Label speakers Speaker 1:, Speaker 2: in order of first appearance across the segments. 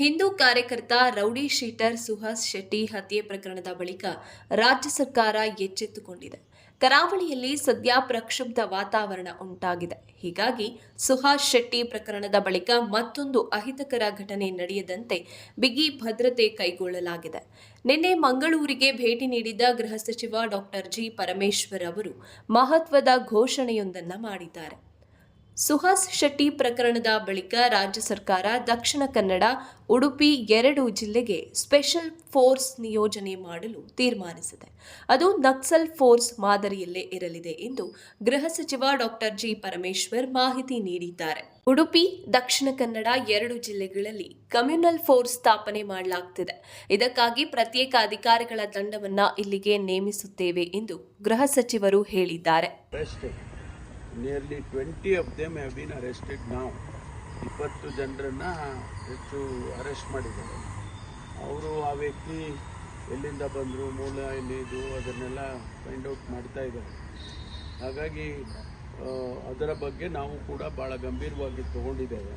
Speaker 1: ಹಿಂದೂ ಕಾರ್ಯಕರ್ತ rowdy sheeter Suhas Shetty ಹತ್ಯೆ ಪ್ರಕರಣದ ಬಳಿಕ ರಾಜ್ಯ ಸರ್ಕಾರ ಎಚ್ಚೆತ್ತುಕೊಂಡಿದೆ. ಕರಾವಳಿಯಲ್ಲಿ ಸದ್ಯ ಪ್ರಕ್ಷುಬ್ಧ ವಾತಾವರಣ ಉಂಟಾಗಿದೆ. ಹೀಗಾಗಿ ಸುಹಾಸ್ ಶೆಟ್ಟಿ ಪ್ರಕರಣದ ಬಳಿಕ ಮತ್ತೊಂದು ಅಹಿತಕರ ಘಟನೆ ನಡೆಯದಂತೆ ಬಿಗಿ ಭದ್ರತೆ ಕೈಗೊಳ್ಳಲಾಗಿದೆ. ನಿನ್ನೆ ಮಂಗಳೂರಿಗೆ ಭೇಟಿ ನೀಡಿದ್ದ ಗೃಹ ಸಚಿವ ಡಾಕ್ಟರ್ ಜಿ ಪರಮೇಶ್ವರ್ ಅವರು ಮಹತ್ವದ ಘೋಷಣೆಯೊಂದನ್ನು ಮಾಡಿದ್ದಾರೆ. ಸುಹಾಸ್ ಶೆಟ್ಟಿ ಪ್ರಕರಣದ ಬಳಿಕ ರಾಜ್ಯ ಸರ್ಕಾರ ದಕ್ಷಿಣ ಕನ್ನಡ, ಉಡುಪಿ ಎರಡು ಜಿಲ್ಲೆಗೆ ಸ್ಪೆಷಲ್ ಫೋರ್ಸ್ ನಿಯೋಜನೆ ಮಾಡಲು ತೀರ್ಮಾನಿಸಿದೆ. ಅದು ನಕ್ಸಲ್ ಫೋರ್ಸ್ ಮಾದರಿಯಲ್ಲೇ ಇರಲಿದೆ ಎಂದು ಗೃಹ ಸಚಿವ ಡಾಕ್ಟರ್ ಜಿ. ಪರಮೇಶ್ವರ್ ಮಾಹಿತಿ ನೀಡಿದ್ದಾರೆ. ಉಡುಪಿ, ದಕ್ಷಿಣ ಕನ್ನಡ ಎರಡು ಜಿಲ್ಲೆಗಳಲ್ಲಿ ಕಮ್ಯುನಲ್ ಫೋರ್ಸ್ ಸ್ಥಾಪನೆ ಮಾಡಲಾಗ್ತಿದೆ. ಇದಕ್ಕಾಗಿ ಪ್ರತ್ಯೇಕ ಅಧಿಕಾರಿಗಳ ತಂಡವನ್ನು ಇಲ್ಲಿಗೆ ನೇಮಿಸುತ್ತೇವೆ ಎಂದು ಗೃಹ ಸಚಿವರು ಹೇಳಿದ್ದಾರೆ.
Speaker 2: Arrested. Nearly 20 of have have arrested ನಾವು. ಇಪ್ಪತ್ತು ಜನರನ್ನು ಹೆಚ್ಚು ಅರೆಸ್ಟ್ ಮಾಡಿದ್ದಾರೆ ಅವರು ಆ ವ್ಯಕ್ತಿ ಎಲ್ಲಿಂದ ಬಂದರು, ಮೂಲ ಎಲ್ಲಿದು, ಅದನ್ನೆಲ್ಲ ಫೈಂಡ್ ಔಟ್ ಮಾಡ್ತಾ ಇದ್ದಾರೆ ಹಾಗಾಗಿ ಅದರ ಬಗ್ಗೆ ನಾವು ಕೂಡ ಭಾಳ ಗಂಭೀರವಾಗಿ ತಗೊಂಡಿದ್ದೇವೆ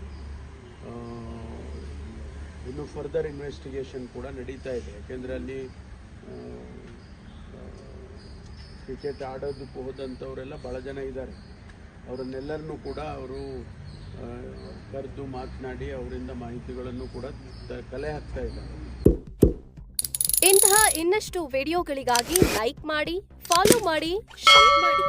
Speaker 2: ಇನ್ನು ಫರ್ದರ್ ಇನ್ವೆಸ್ಟಿಗೇಷನ್ ಕೂಡ ನಡೀತಾ ಇದೆ ಯಾಕೆಂದರೆ ಅಲ್ಲಿ ಕ್ರಿಕೆಟ್ ಆಡೋದಕ್ಕೆ ಹೋದಂಥವರೆಲ್ಲ ಭಾಳ ಜನ ಇದ್ದಾರೆ ಅವರನ್ನೆಲ್ಲರನ್ನೂ ಕೂಡ ಅವರು ಕರೆದು ಮಾತನಾಡಿ ಅವರಿಂದ ಮಾಹಿತಿಗಳನ್ನು ಕೂಡ ಕಲೆ ಹಾಕ್ತಾ ಇದ್ದಾರೆ.
Speaker 1: ಇಂತಹ ಇನ್ನಷ್ಟು ವಿಡಿಯೋಗಳಿಗಾಗಿ ಲೈಕ್ ಮಾಡಿ, ಫಾಲೋ ಮಾಡಿ, ಶೇರ್ ಮಾಡಿ.